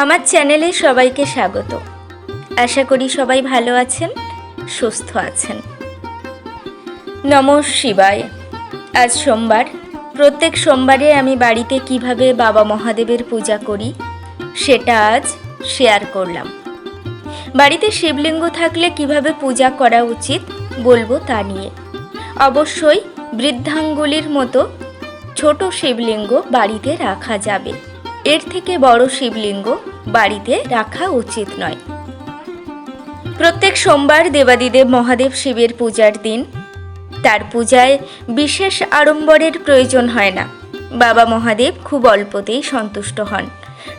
আমার চ্যানেলে সবাইকে স্বাগত। আশা করি সবাই ভালো আছেন, সুস্থ আছেন। নম শিবায়। আজ সোমবার। প্রত্যেক সোমবারে আমি বাড়িতে কীভাবে বাবা মহাদেবের পূজা করি, সেটা আজ শেয়ার করলাম। বাড়িতে শিবলিঙ্গ থাকলে কীভাবে পূজা করা উচিত বলব তা নিয়ে। অবশ্যই বৃদ্ধাঙ্গুলির মতো ছোট শিবলিঙ্গ বাড়িতে রাখা যাবে। এর থেকে বড় শিবলিঙ্গ বাড়িতে রাখা উচিত নয়। প্রত্যেক সোমবার দেবাদিদেব মহাদেব শিবের পূজার দিন। তার পূজায় বিশেষ আড়ম্বরের প্রয়োজন হয় না। বাবা মহাদেব খুব অল্পতেই সন্তুষ্ট হন।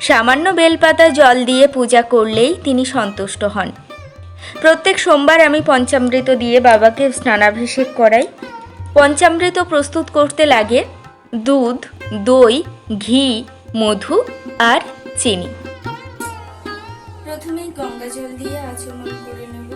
সামান্য বেলপাতা জল দিয়ে পূজা করলেই তিনি সন্তুষ্ট হন। প্রত্যেক সোমবার আমি পঞ্চামৃত দিয়ে বাবাকে স্নানাভিষেক করাই। পঞ্চামৃত প্রস্তুত করতে লাগে দুধ, দই, ঘি মধু আর চিনি। প্রথমেই গঙ্গা জল দিয়ে আচমন করে নেব।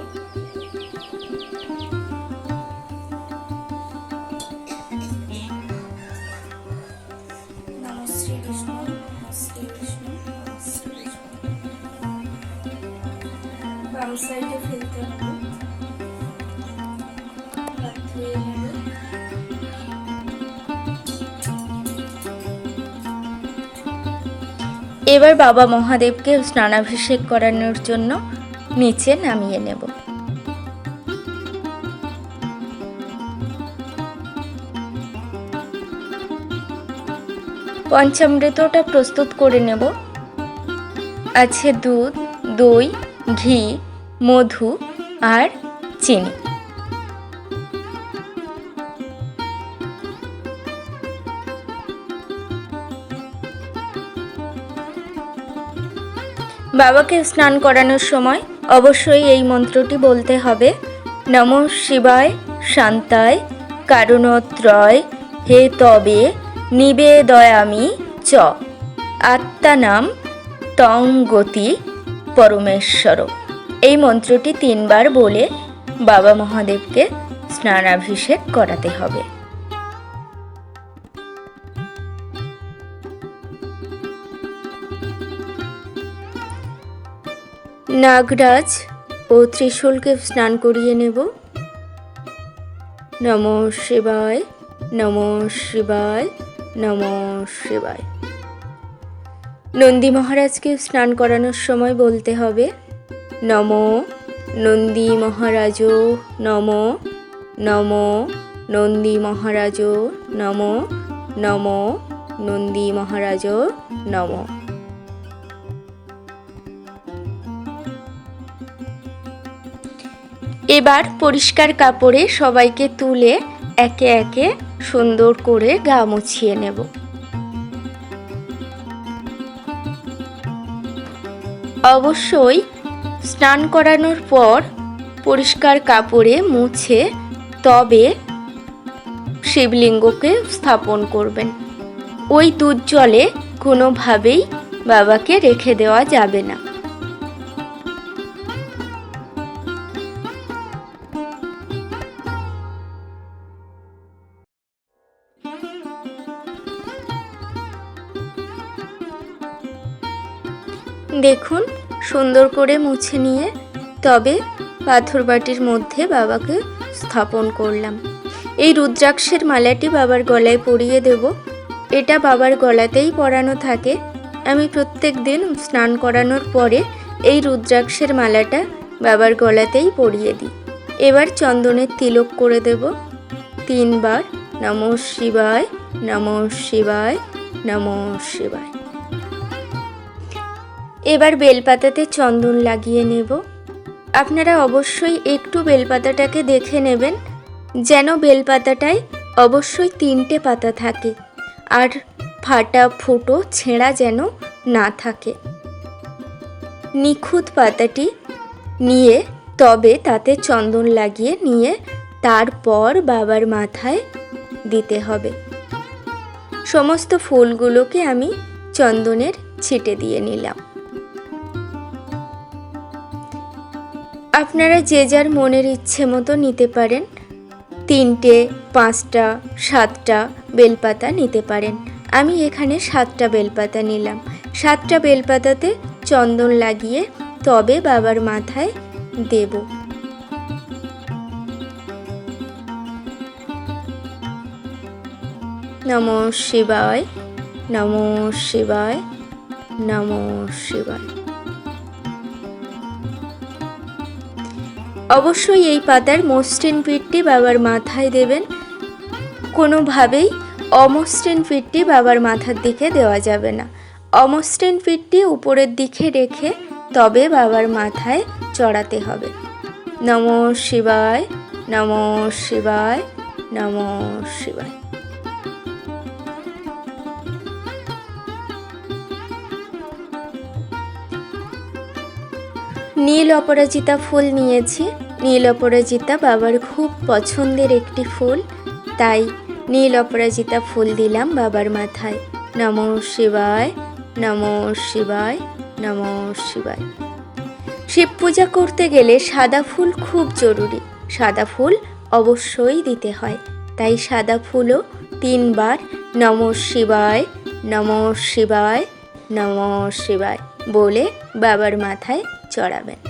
বাম সাইডে ফেলতে হবে। এবার বাবা মহাদেবকে স্নানাভিষেক করানোর জন্য নিচে নামিয়ে নেব। পঞ্চামৃতটা প্রস্তুত করে নেব। আছে দুধ, দই, ঘি, মধু আর চিনি। বাবাকে স্নান করানোর সময় অবশ্যই এই মন্ত্রটি বলতে হবে। নম শিবায় শান্তায় কারণত্রয় হে তবে নিবেদয়ামি চ। আত্মানাম তং গতি পরমেশ্বর। এই মন্ত্রটি তিনবার বলে বাবা মহাদেবকে স্নানাভিষেক করাতে হবে। নাগরাজ ও ত্রিশূলকে স্নান করিয়ে নেব। নম শিবায় নম শিবায় নম শিবায়। নন্দী মহারাজকে স্নান করানোর সময় বলতে হবে, নম নন্দী মহারাজ, নম নম নন্দী মহারাজ, নম নম নন্দী মহারাজ, নম। এবার পরিষ্কার কাপড়ে সবাইকে তুলে একে একে সুন্দর করে গা মুছিয়ে নেব। অবশ্যই স্নান করানোর পর পরিষ্কার কাপড়ে মুছে তবে শিবলিঙ্গকে স্থাপন করবেন। ওই দুধ জলে কোনোভাবেই বাবাকে রেখে দেওয়া যাবে না। দেখুন, সুন্দর করে মুছে নিয়ে তবে পাথর বাটির মধ্যে বাবাকে স্থাপন করলাম। এই রুদ্রাক্ষের মালাটি বাবার গলায় পরিয়ে দেব। এটা বাবার গলাতেই পরানো থাকে। আমি প্রত্যেক দিন স্নান করানোর পরে এই রুদ্রাক্ষের মালাটা বাবার গলাতেই পরিয়ে দিই। এবার চন্দনের তিলক করে দেব। তিনবার নম শিবায় নম শিবায় নম শিবায়। এবার বেলপাতাতে চন্দন লাগিয়ে নেব। আপনারা অবশ্যই একটু বেলপাতাটাকে দেখে নেবেন, যেন বেলপাতাটায় অবশ্যই তিনটে পাতা থাকে আর ফাটা ফুটো ছেঁড়া যেন না থাকে। নিখুঁত পাতাটি নিয়ে তবে তাতে চন্দন লাগিয়ে নিয়ে তারপর বাবার মাথায় দিতে হবে। সমস্ত ফুলগুলোকে আমি চন্দনের ছিটে দিয়ে নিলাম। আপনারা যে যার মনের ইচ্ছে মতো নিতে পারেন। তিনটে, পাঁচটা, সাতটা বেলপাতা নিতে পারেন। আমি এখানে সাতটা বেলপাতা নিলাম। সাতটা বেলপাতাতে চন্দন লাগিয়ে তবে বাবার মাথায় দেব। নম শিবায় নম শিবায় নম শিবায়। অবশ্যই এই পাতার মসৃণ পিঠটি বাবার মাথায় দেবেন। কোনোভাবেই অমসৃণ পিঠটি বাবার মাথার দিকে দেওয়া যাবে না। অমসৃণ পিঠটি উপরের দিকে রেখে তবে বাবার মাথায় চড়াতে হবে। নম শিবায় নম শিবায় নম শিবায়। নীল অপরাজিতা ফুল নিয়েছি। নীল অপরাজিতা বাবার খুব পছন্দের একটি ফুল। তাই নীল অপরাজিতা ফুল দিলাম বাবার মাথায়। নম শিবায় নম শিবায় নম শিবায়। শিব পূজা করতে গেলে সাদা ফুল খুব জরুরি। সাদা ফুল অবশ্যই দিতে হয়। তাই সাদা ফুলও তিনবার নম শিবায় নম শিবায় নম শিবায় বলে বাবার মাথায় চড়াবেন।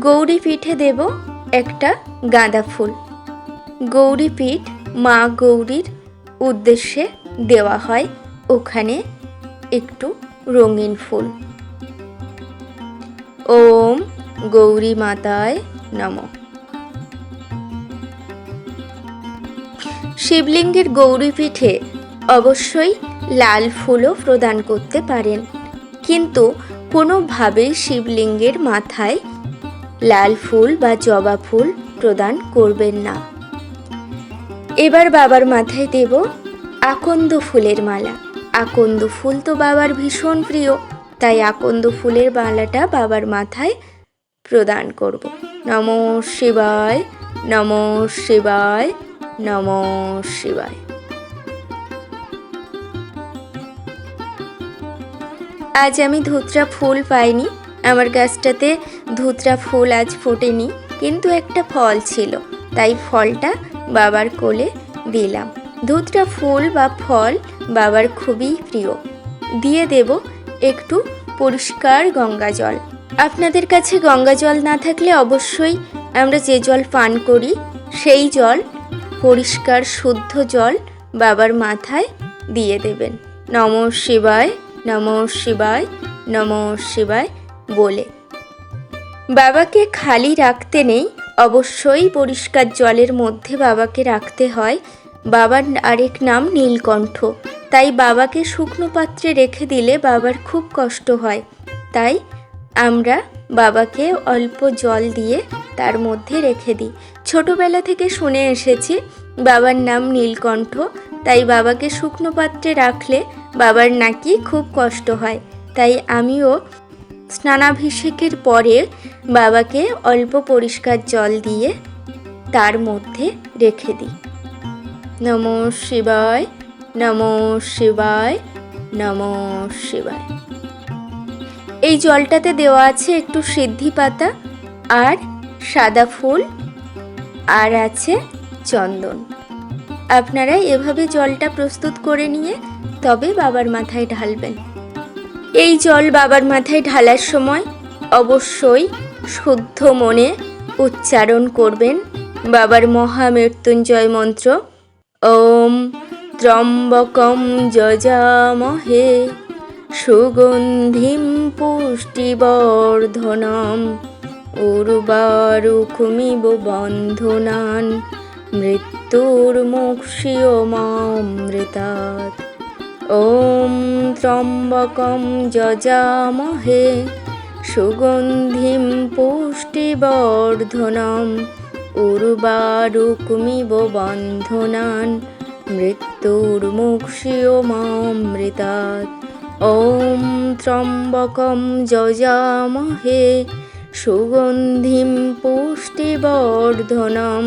গৌরী পিঠে দেব একটা গাঁদা ফুল। গৌরী পিঠ মা গৌরীর উদ্দেশ্যে দেওয়া হয়। ওখানে একটু রঙিন ফুল। ওম গৌরী মাতায় নম। শিবলিঙ্গের গৌরী পিঠে অবশ্যই লাল ফুলও প্রদান করতে পারেন। কিন্তু কোনোভাবেই শিবলিঙ্গের মাথায় লাল ফুল বা জবা ফুল প্রদান করবেন না। এবার বাবার মাথায় দেব আকন্দ ফুলের মালা। আকন্দ ফুল তো বাবার ভীষণ প্রিয়, তাই আকন্দ ফুলের মালাটা বাবার মাথায় প্রদান করব। নম শিবায় নম শিবায় নম শিবায়। আজ আমি ধুতরা ফুল পাইনি, আমার গাছটাতে ধুতরা ফুল আজ ফোটেনি, কিন্তু একটা ফল ছিল, তাই ফলটা বাবার কোলে দিলাম। ধুতরা ফুল বা ফল বাবার খুবই প্রিয়। দিয়ে দেব একটু পরিষ্কার গঙ্গা জল। আপনাদের কাছে গঙ্গা জল না থাকলে অবশ্যই আমরা যে জল পান করি, সেই জল, পরিষ্কার শুদ্ধ জল বাবার মাথায় দিয়ে দেবেন। নম শিবায় নম শিবায় নম শিবায় বলে। বাবাকে খালি রাখতে নেই, অবশ্যই পরিষ্কার জলের মধ্যে বাবাকে রাখতে হয় বাবার আরেক নাম নীলকণ্ঠ। তাই বাবাকে শুকনো পাত্রে রেখে দিলে বাবার খুব কষ্ট হয়। তাই আমরা বাবাকে অল্প জল দিয়ে তার মধ্যে রেখে দিই। ছোটবেলা থেকে শুনে এসেছি বাবার নাম নীলকণ্ঠ। তাই বাবাকে শুকনো পাত্রে রাখলে বাবার নাকি খুব কষ্ট হয়। তাই আমিও স্নানাভিষেকের পরে বাবাকে অল্প পরিষ্কার জল দিয়ে তার মধ্যে রেখে দিই। নম শিবায় নম শিবায় নম শিবায়। এই জলটাতে দেওয়া আছে একটু সিদ্ধি পাতা আর সাদা ফুল আর আছে চন্দন। আপনারা এভাবে জলটা প্রস্তুত করে নিয়ে তবে বাবার মাথায় ঢালবেন। এই জল বাবার মাথায় ঢালার সময় অবশ্যই শুদ্ধ মনে উচ্চারণ করবেন বাবার মহামৃত্যুঞ্জয় মন্ত্র ওম ত্রম্বকম যজামহে সুগন্ধিম পুষ্টিবর্ধনম উর্বারুকুমিব বন্ধনান মৃত্যুর্মুক্ষিয়মামৃতাৎ ॐ त्र्यम्बकं যজামহে সুগন্ধিম পুষ্টিবর্ধনম উর্বারুকুমিব বন্ধনান মৃত্যুর্মুক্ষিয়মামৃতাৎ ॐ त्र्यम्बकं যজামহে সুগন্ধিম পুষ্টিবর্ধনম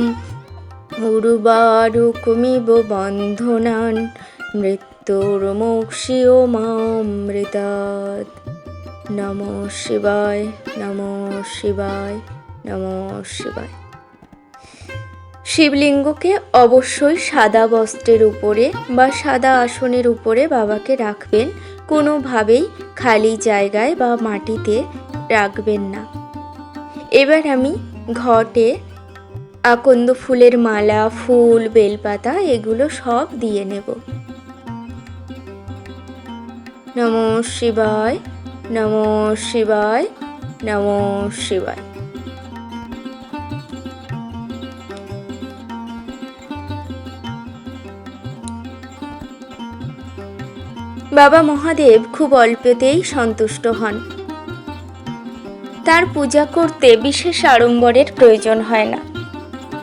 উর্বারুকুমিব বন্ধনান মৃত্যু মৃত্যুর্মোক্ষিও মামৃতাৎ নম শিবায় নম শিবায় নম শিবায় শিবলিঙ্গকে অবশ্যই সাদা বস্ত্রের উপরে বা সাদা আসনের উপরে বাবাকে রাখবেন, কোনোভাবেই খালি জায়গায় বা মাটিতে রাখবেন না। এবার আমি ঘটে আকন্দ ফুলের মালা, ফুল, বেলপাতা এগুলো সব দিয়ে নেব। নম শিবায় নম শিবায় নম শিবায়। বাবা মহাদেব খুব অল্পতেই সন্তুষ্ট হন। তার পূজা করতে বিশেষ আড়ম্বরের প্রয়োজন হয় না।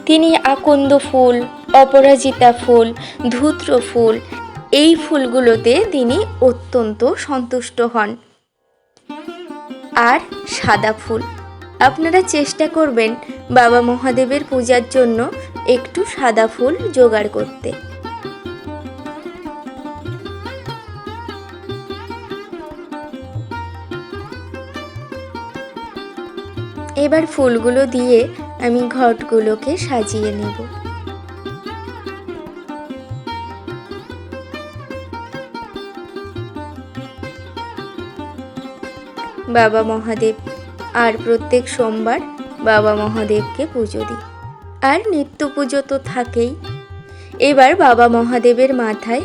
তিনি আকন্দ ফুল, অপরাজিতা ফুল, ধূত্র ফুল, এই ফুলগুলোতে তিনি অত্যন্ত সন্তুষ্ট হন। আর সাদা ফুল। আপনারা চেষ্টা করবেন বাবা মহাদেবের পূজার জন্য একটু সাদা ফুল জোগাড় করতে। এবার ফুলগুলো দিয়ে আমি ঘটগুলোকে সাজিয়ে নেব। বাবা মহাদেব, আর প্রত্যেক সোমবার বাবা মহাদেবকে পুজো দিই। আর নিত্য পুজো তো থাকেই। এবার বাবা মহাদেবের মাথায়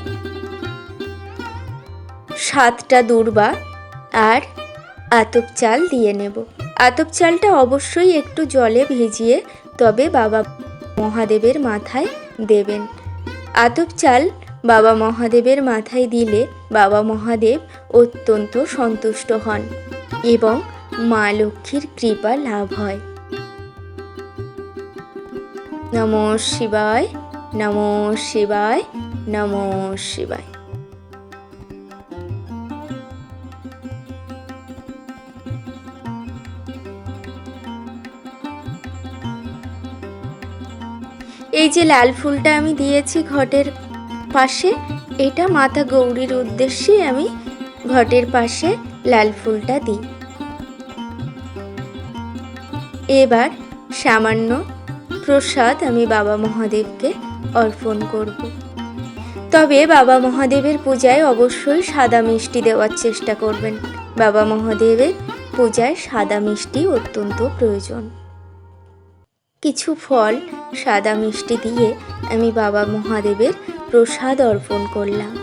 সাতটা দূর্বা আর আতপ চাল দিয়ে নেব। আতপ চালটা অবশ্যই একটু জলে ভিজিয়ে তবে বাবা মহাদেবের মাথায় দেবেন। আতপ চাল বাবা মহাদেবের মাথায় দিলে বাবা মহাদেব অত্যন্ত সন্তুষ্ট হন এবং মা লক্ষ্মীর কৃপা লাভ হয়। নম শিবায় নম শিবায় নম শিবায়। এই যে লাল ফুলটা আমি দিয়েছি ঘটের পাশে, এটা মাতা গৌরীর উদ্দেশ্যে আমি ঘটের পাশে লাল ফুলটা দিই। এবার সামান্য প্রসাদ আমি বাবা মহাদেবকে অর্পণ করব। তবে বাবা মহাদেবের পূজায় অবশ্যই সাদা মিষ্টি দেওয়ার চেষ্টা করবেন। বাবা মহাদেবের পূজায় সাদা মিষ্টি অত্যন্ত প্রয়োজন। কিছু ফল সাদা মিষ্টি দিয়ে আমি বাবা মহাদেবের প্রসাদ অর্পণ করলাম।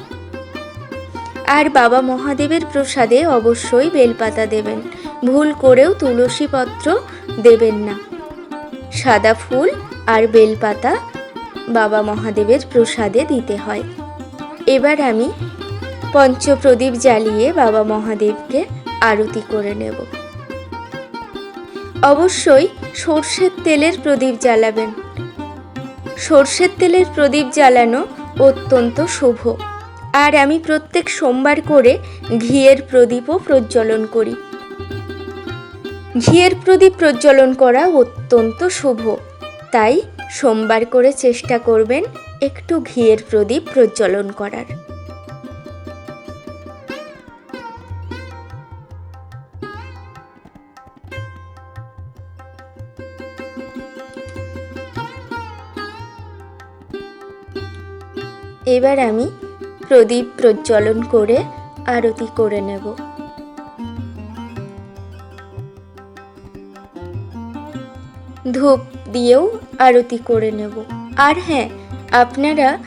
আর বাবা মহাদেবের প্রসাদে অবশ্যই বেলপাতা দেবেন, ভুল করেও তুলসী পত্র দেবেন না। সাদা ফুল আর বেলপাতা বাবা মহাদেবের প্রসাদে দিতে হয়। এবার আমি পঞ্চপ্রদীপ জ্বালিয়ে বাবা মহাদেবকে আরতি করে নেব। অবশ্যই সর্ষের তেলের প্রদীপ জ্বালাবেন। সর্ষের তেলের প্রদীপ জ্বালানো অত্যন্ত শুভ। আর আমি প্রত্যেক সোমবার করে ঘিয়ের প্রদীপও প্রজ্বলন করি। ঘিয়ের প্রদীপ প্রজ্বলন করা অত্যন্ত শুভ। তাই সোমবার করে চেষ্টা করবেন একটু ঘিয়ের প্রদীপ প্রজ্বলন করার। এবার আমি প্রদীপ প্রজ্বলন করে আরতি করে নেব। ধূপ দিয়েও আরতি করে নেব। আর হ্যাঁ আপনারা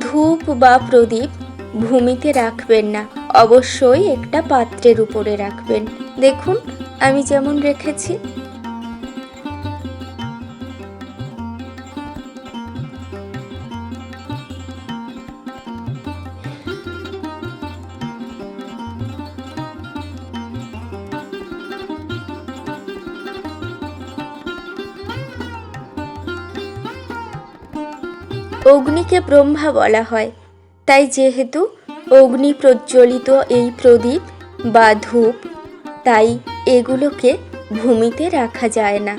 ধূপ বা প্রদীপ ভূমিতে রাখবেন না, অবশ্যই একটা পাত্রের উপরে রাখবেন। দেখুন, আমি যেমন রেখেছি অগ্নিকে ব্রহ্মা বলা হয়। তাই যেহেতু অগ্নি প্রজ্বলিত এই প্রদীপ বা ধূপ, তাই এগুলোকে ভূমিতে রাখা যায় না।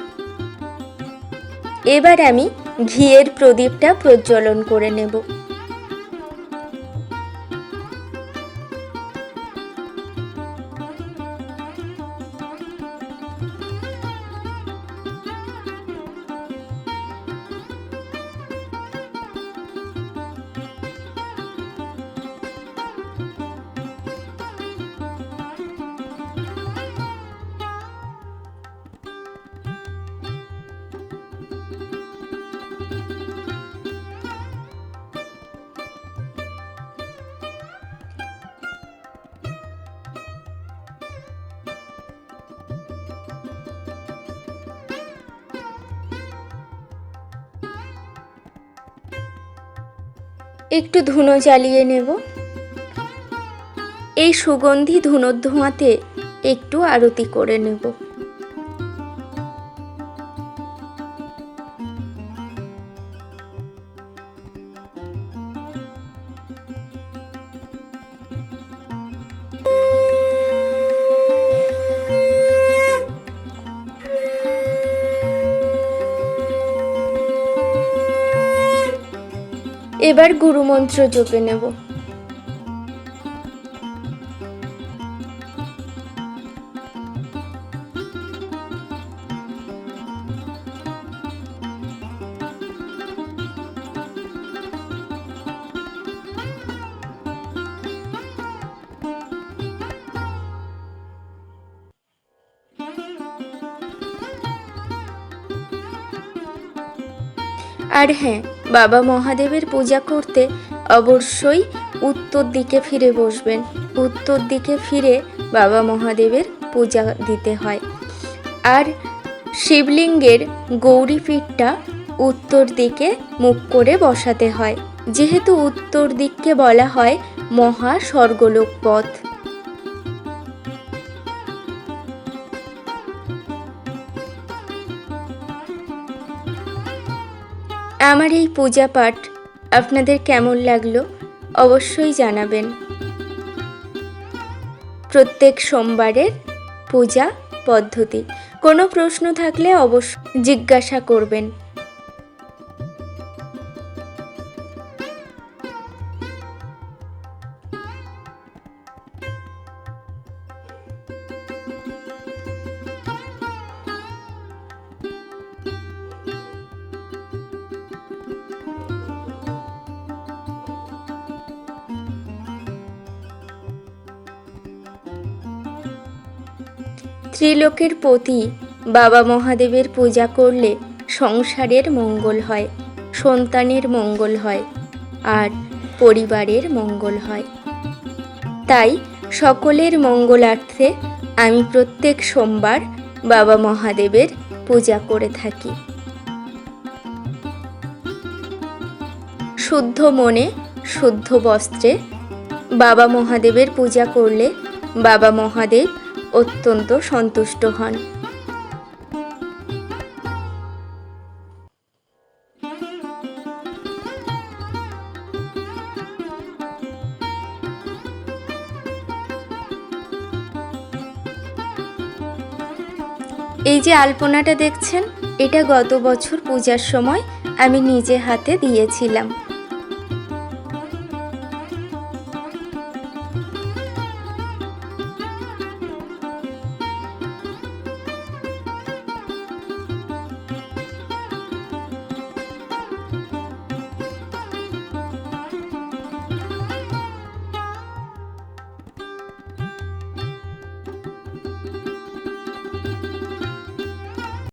এবার আমি ঘিয়ের প্রদীপটা প্রজ্বলন করে নেব। একটু ধুনো জ্বালিয়ে নেব। এই সুগন্ধি ধুনোর ধোঁয়াতে একটু আরতি করে নেব। এবার গুরুমন্ত্র জপে নেব। আর হ্যাঁ বাবা মহাদেবের পূজা করতে অবশ্যই উত্তর দিকে ফিরে বসবেন। উত্তর দিকে ফিরে বাবা মহাদেবের পূজা দিতে হয়। আর শিবলিঙ্গের গৌরীপীঠটা উত্তর দিকে মুখ করে বসাতে হয়। যেহেতু উত্তর দিককে বলা হয় মহা স্বর্গলোক পথ আমার এই পূজা পাঠ আপনাদের কেমন লাগল অবশ্যই জানাবেন। প্রত্যেক সোমবারের পূজা পদ্ধতি। কোনো প্রশ্ন থাকলে অবশ্যই জিজ্ঞাসা করবেন। ত্রিলোকের পতি বাবা মহাদেবের পূজা করলে সংসারের মঙ্গল হয়, সন্তানের মঙ্গল হয় আর পরিবারের মঙ্গল হয়। তাই সকলের মঙ্গলার্থে আমি প্রত্যেক সোমবার বাবা মহাদেবের পূজা করে থাকি। শুদ্ধ মনে শুদ্ধ বস্ত্রে বাবা মহাদেবের পূজা করলে বাবা মহাদেব অত্যন্ত সন্তুষ্ট হন। এই যে আলপনাটা দেখছেন, এটা গত বছর পূজার সময় আমি নিজে হাতে দিয়েছিলাম।